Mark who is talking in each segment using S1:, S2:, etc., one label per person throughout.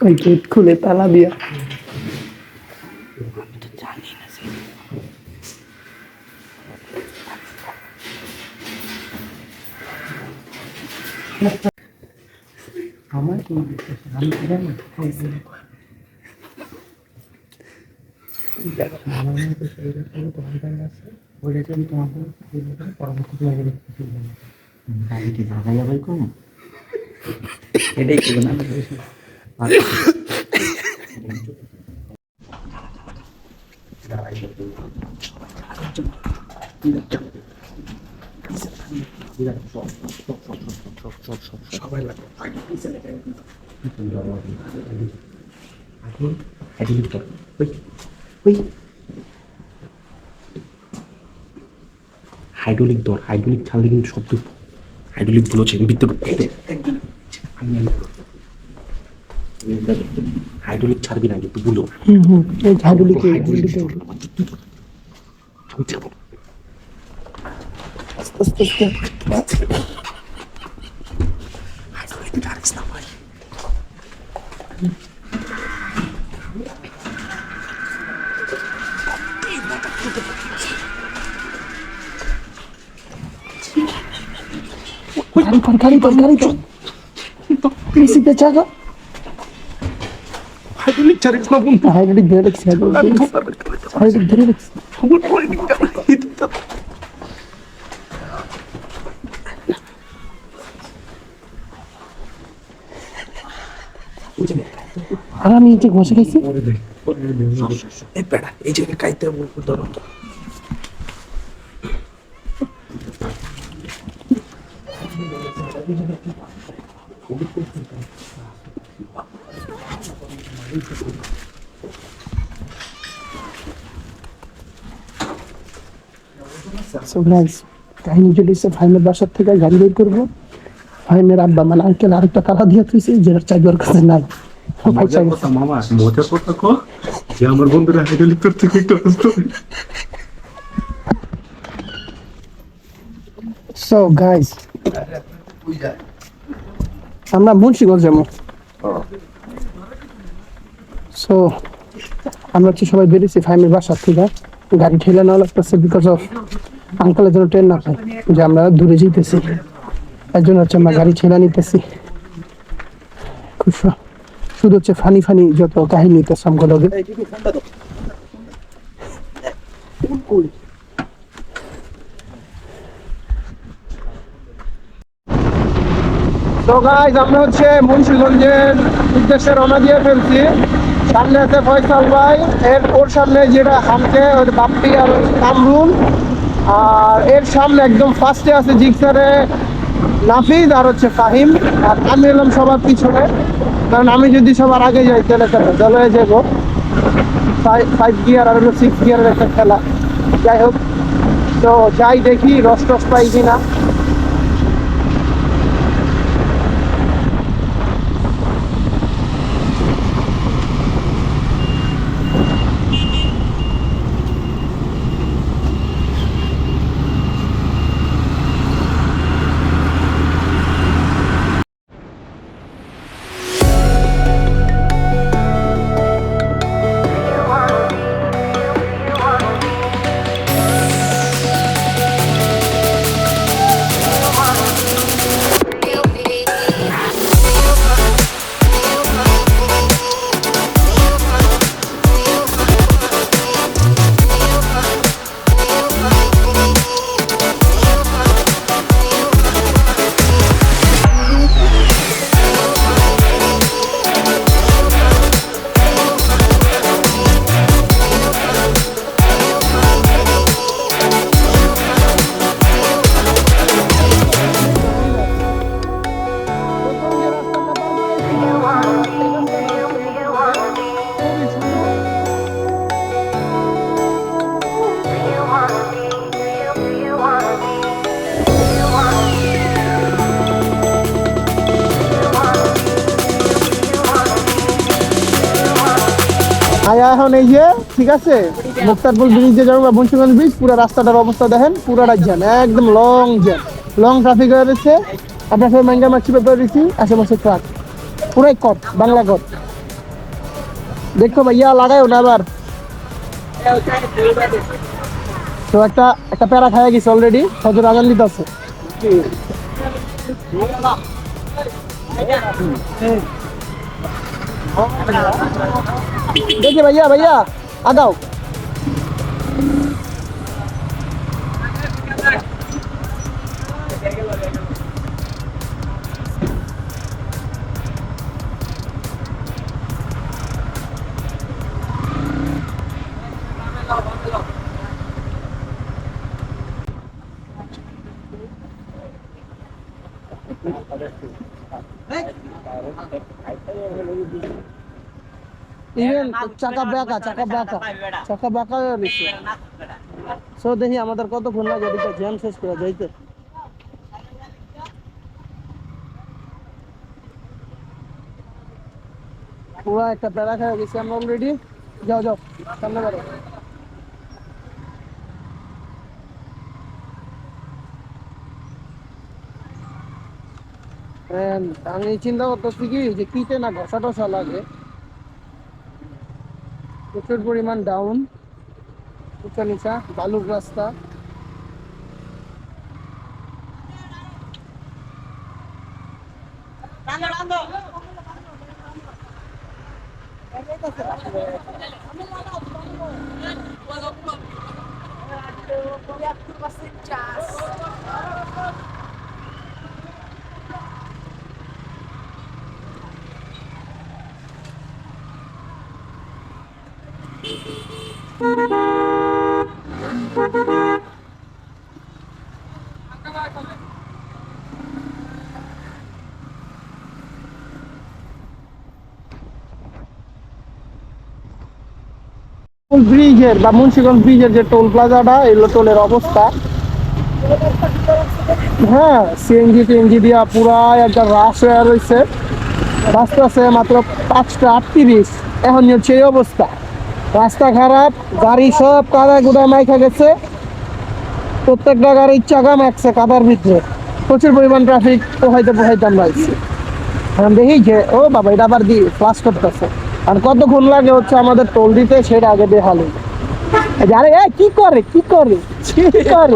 S1: ওই গেট খুলে তালা দিয়া। আমার
S2: করুন
S1: এটাই করব না
S2: হাইড্রোলিক দর হাইড্রোলিক ছাড়লে কিন্তু শব্দ হাইড্রোলিকগুলো হচ্ছে ভিতরে আমি হাইড্রোলিক ছাড়বি না কিন্তু গুলো
S1: হুম হুম এই ঝাড়ুলিকে
S2: হাইড্রোলিক
S1: ঝাড়ুলিকে
S2: আমি যাব
S1: আস্তে আস্তে আস্তে
S2: হাইড্রোলিক ছাড়িস না ভাই
S1: গাড়ি কর গাড়ি কর গাড়ি কর পিসিতে চাকা
S2: হাইড্রোলিক ছাড়িস না বন্ধু?
S1: হাইড্রোলিক ধরে রাখছি হাইড্রোলিক ধরে রাখছি আর আমি এই যে ঘষে গেছি
S2: এই বেড়া এই যে কাইতে ধরো
S1: সো গাইস কাহিনী বাসার থেকে গাড়ি বের করব আব্বা মানে আঙ্কেল আরেকটা তালা দিয়ে তুইছে যেটার চাবি ওর কাছে নাই। ভাই চাবি
S2: মামা মজার কথা কো যে আমার বন্ধুরা হাইড্রোলিক থেকে একটু আসতো
S1: সো গাইস আমরা মুন্সিগঞ্জ যাব। সো আমরা হচ্ছে সবাই বেরিয়েছি ফাইমের বাসার থেকে। গাড়ি ঠেলে নেওয়া লাগতেছে বিকজ অফ আঙ্কেলের জন্য ট্রেন না পাই যে আমরা দূরে যেতেছি। এর জন্য হচ্ছে আমরা গাড়ি ঠেলে নিতেছি। খুব শুধু হচ্ছে ফানি ফানি যত কাহিনী তো সবগুলো। তো আমরা হচ্ছে মুন্সিগঞ্জের উদ্দেশ্যে রওনা দিয়ে ফেলছি। সামনে আছে ফয়সাল ভাই, এর ওর সামনে যেটা হামকে, ওর বাপ্পি আর কামরুল। আর এর সামনে একদম ফার্স্টে আছে জিক্সারে নাফিজ আর হচ্ছে ফাহিম। আর আমি এলাম সবার পিছনে। কারণ আমি যদি সবার আগে যাই, তাহলে একটা ভেজাল হয়ে যাব ফাইভ গিয়ার আর সিক্স গিয়ারের একটা খেলা। যাই হোক, তো যাই দেখি রস টস পাই কিনা। এখন এই যে ঠিক আছে? মুক্তারপুর ব্রিজে যাব বা বংশীগঞ্জ ব্রিজ পুরো রাস্তাটার অবস্থা দেখেন পুরোটা জ্যাম একদম লং জ্যাম লং ট্রাফিক রয়েছে। আপনার সবাই ম্যাঙ্গা মাছি পেপার রয়েছি আশেপাশে ট্রাক পুরাই কট বাংলা কট দেখো ভাইয়া লাগাইও না আবার। তো একটা একটা প্যারা খাইয়া গেছে অলরেডি হজর আজান দিতে আছে। দেখি ভাইয়া ভাইয়া আগাও। ইভেন চাকা ব্যাকা চাকা ব্যাকা চাকা ব্যাকা হয়ে গেছে সো দেখি আমাদের কতক্ষণ লাগে এদিকে জ্যাম শেষ করে যাইতে। পুরো একটা প্যারা খেয়ে গেছি আমরা অলরেডি যাও যাও সামনে বেরো And আমি চিন্তা করতেছি কি যে কিতে না ঘষা টসা লাগে। প্রচুর পরিমাণ ডাউন উঁচা নিচা বালুর রাস্তা। ব্রিজের বা মুন্সিগঞ্জ ব্রিজের যে টোল প্লাজাটা, এগুলো টোলের অবস্থা। হ্যাঁ সিএনজি টিএনজি দিয়া পুরা একটা রাস হয়ে রয়েছে। রাস্তা আছে মাত্র পাঁচটা আটত্রিশ। এখন হচ্ছে এই অবস্থা। রাস্তা খারাপ, গাড়ি সব কাদা গুদা মাইখা গেছে। প্রত্যেকটা গাড়ির চাকা মাখছে, কাদার ভিতরে। প্রচুর পরিমাণ ট্রাফিক পোহাইতে পোহাইতে আমরা আসছি এখন দেখি যে, ও বাবা, এটা আবার দিয়ে ফ্লাশ করতেছে। আর কতক্ষণ লাগে হচ্ছে আমাদের টোল দিতে, সেটা আগে বেহালো আরে এ কি করে কি করে কি করে?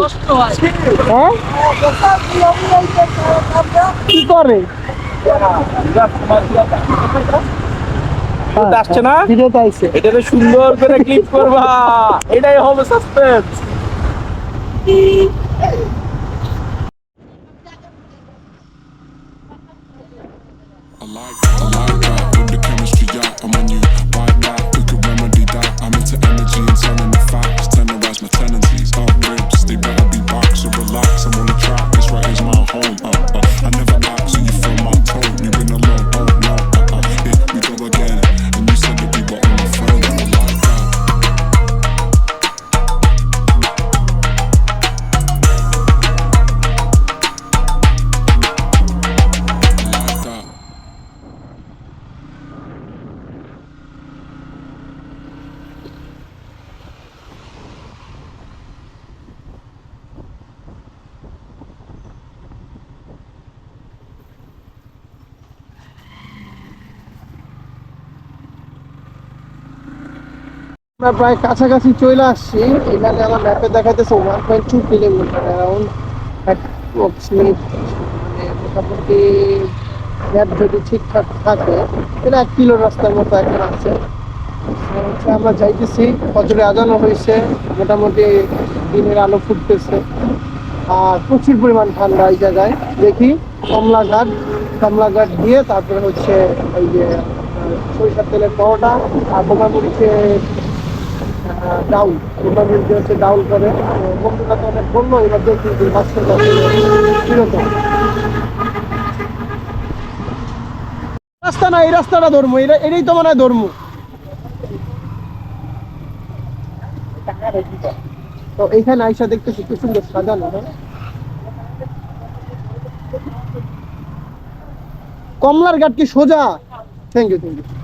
S1: হ্যাঁ? কি করে?
S3: আসছে না?
S1: ভিডিওতে আইছে।
S3: এটাকে সুন্দর করে ক্লিপ করবা। এটাই হবে সাসপেন্স
S1: আমরা প্রায় কাছাকাছি চলে আসছি। এখানে আমার ম্যাপে দেখাইতেছে one point two kilometre around মোটামুটি ম্যাপ যদি ঠিকঠাক থাকে, তাহলে এক কিলো রাস্তার মতো এখন আছে। আমরা যাইতেছি, ফজরে আজানো হয়েছে, মোটামুটি দিনের আলো ফুটতেছে। আর প্রচুর পরিমাণ ঠান্ডা এই জায়গায়। দেখি কমলাঘাট কমলাঘাট দিয়ে তারপরে হচ্ছে ওই যে সরিষার তেলের পরোটা, আর মরিচের মরিচ হচ্ছে করে বন্ধুরা তো অনেক বলল, এবার রাস্তা না এই রাস্তাটা ধর্ম এটা এটাই তো মনে ধর্ম। তো এইখানে আইসা দেখতেছি কি সুন্দর সাজানো কমলার ঘাট কি সোজা? থ্যাংক ইউ থ্যাংক ইউ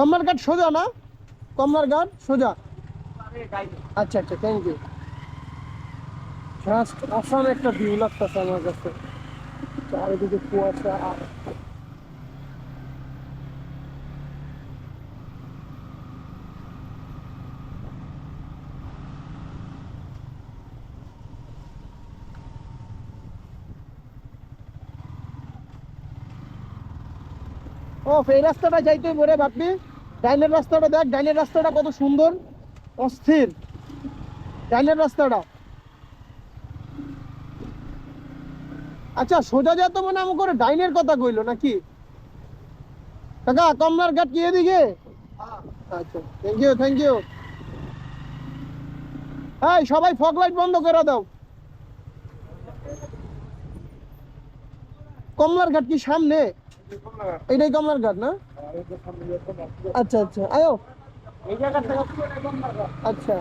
S1: কমলার ঘাট সোজা না? কমলার ঘাট সোজা। আচ্ছা আচ্ছা থ্যাংক ইউ আসাম একটা ভিউ লাগতেছে আমার কাছে। চারিদিকে কুয়াশা। ও এই রাস্তাটা যাইতে মরে ভাববি। ডাইনের রাস্তাটা দেখ ডাইনের রাস্তাটা কত সুন্দর অস্থির। ডাইনের রাস্তাটা। আচ্ছা সোজা যা তো মনে আমি করে ডাইনের কথা কইলো নাকি? কাকা কমলার ঘাট কি এদিকে? আচ্ছা থ্যাংক ইউ থ্যাংক ইউ এই সবাই ফগ লাইট বন্ধ করে দাও। কমলার ঘাট কি সামনে? এটাই কমলার ঘাট না? আচ্ছা আচ্ছা। আয়ো। আচ্ছা।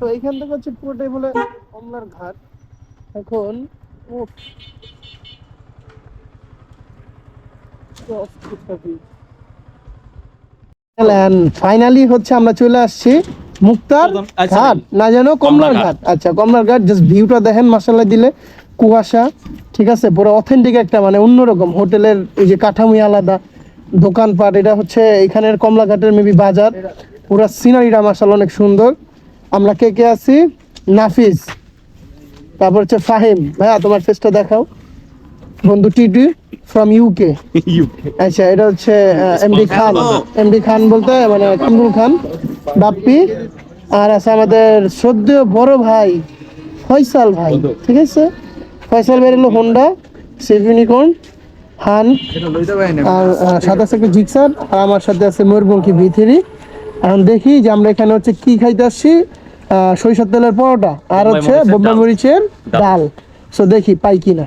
S1: তো এইখান থেকে হচ্ছে পুরোটাই বলে কমলার ঘাট। এখন উফ। ফাইনালি হচ্ছে আমরা চলে আসছি মুক্তার
S3: আচ্ছা,
S1: ঘাট। না জানো কমলার ঘাট। আচ্ছা কমলার ঘাট জাস্ট ভিউটা দেখেন মাসাল্লাহ দিলে। কুয়াশা ঠিক আছে? পুরো অথেন্টিক একটা মানে অন্যরকম। হোটেলের এই যে কাঠামোই আলাদা দোকানপাট এটা হচ্ছে এখানের কমলা ঘাটের মেবি বাজার। পুরো সিনারিটা মাসাল্লাহ অনেক সুন্দর। আমরা কে কে আছি? নাফিস। তারপর হচ্ছে ফাহিম। ভাইয়া তোমার ফেসটা দেখাও। বন্ধু টিটি। ফ্রম ইউকে আচ্ছা এটা হচ্ছে এমডি খান। এমডি খান বলতে মানে কামরুল খান বাপ্পি আর আছে আমাদের শ্রদ্ধেয় বড় ভাই ফয়সাল ভাই ঠিক আছে? ফয়সাল ভাই হলো হোন্ডা সেভ ইউনিকর্ন হান আর সাথে আছে একটা জিক্সার আর আমার সাথে আছে ময়ূরপঙ্খী ভিথিরি এখন দেখি যে আমরা এখানে হচ্ছে কি খাইতে আসছি। সরিষার তেলের পরোটা আর হচ্ছে
S3: মরিচের
S1: বোম্বাই
S3: ডাল।
S1: মরিচের ডাল। সো দেখি পাই কিনা।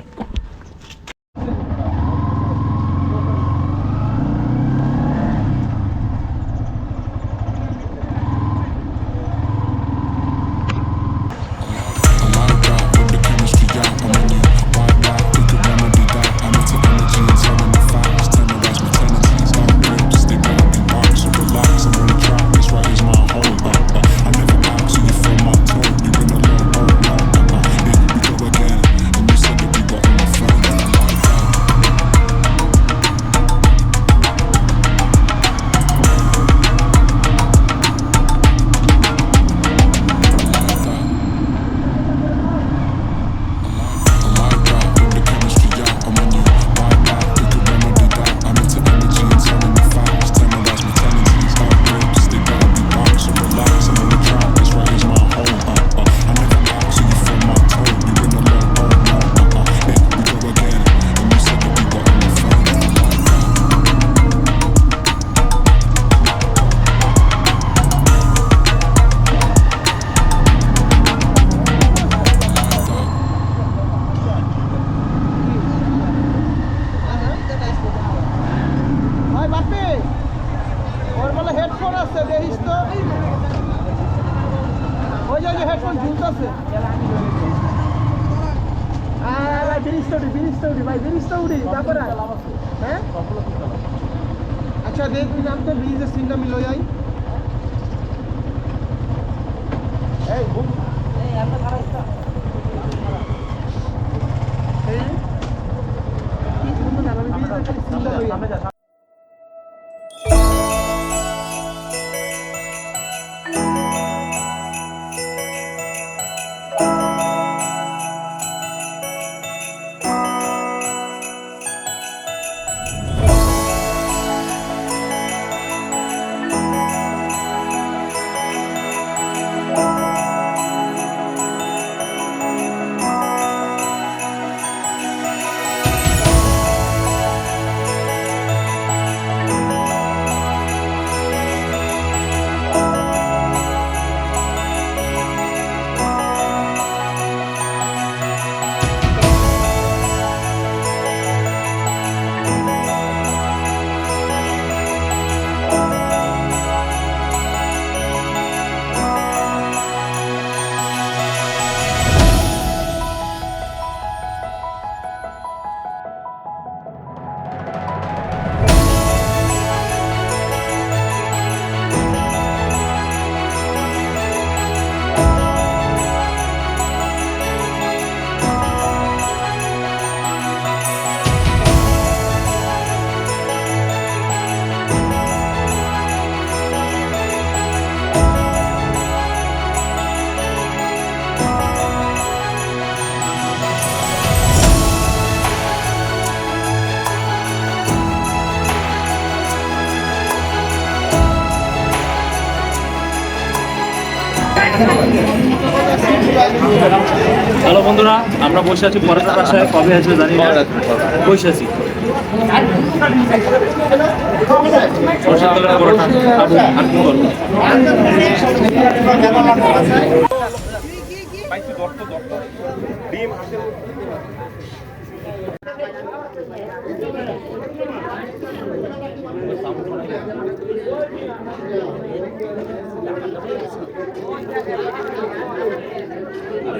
S1: ব্রিজের সিনটা আমি লই যাই এই ঘুম এই কি সুন্দর না আমি ব্রিজের সিনটা লই যাই
S4: হ্যালো বন্ধুরা আমরা বসে আছি পরের বাসায় কবে আসবে জানি না। বসে আছি। সরষের পরোটা আর কি করব।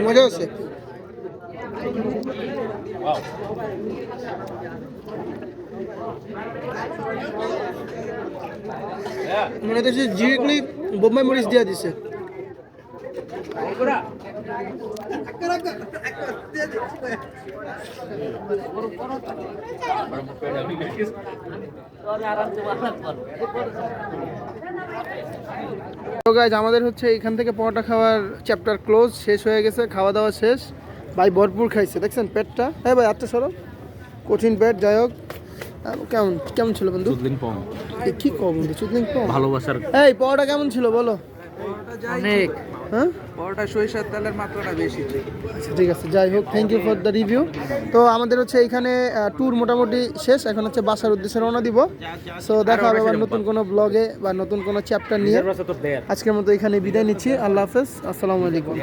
S1: মজা হচ্ছে? মনে হচ্ছে ডিরেক্টলি বোম্বাই মরিচ দিয়ে দিছে। আমাদের হচ্ছে এখান থেকে পরোটা খাওয়ার চ্যাপ্টার ক্লোজ শেষ হয়ে গেছে, খাওয়া দাওয়া শেষ। ভাই ভরপুর খাইছে দেখছেন পেটটা? হ্যাঁ ভাই আচ্ছা সরো কঠিন পেট যাই হোক। কেমন কেমন ছিল বন্ধু?
S4: পম
S1: এ, কি কো বন্ধু চুদলিং কম
S4: ভালোবাসার
S1: এই পরোটা কেমন ছিল বলো?
S5: অনেক।
S1: হ্যাঁ?
S5: পরোটা সরিষার তেলের মাত্রাটা বেশি।
S1: আচ্ছা ঠিক আছে যাই হোক thank you for the review তো আমাদের হচ্ছে এখানে ট্যুর মোটামুটি শেষ। এখন হচ্ছে বাসার উদ্দেশ্যে রওনা দিব। সো দেখা হবে আবার নতুন কোনো ব্লগে বা নতুন কোনো চ্যাপ্টার নিয়ে। আজকের মতো এখানে বিদায় নিচ্ছি। আল্লাহ হাফেজ। আসসালামু আলাইকুম।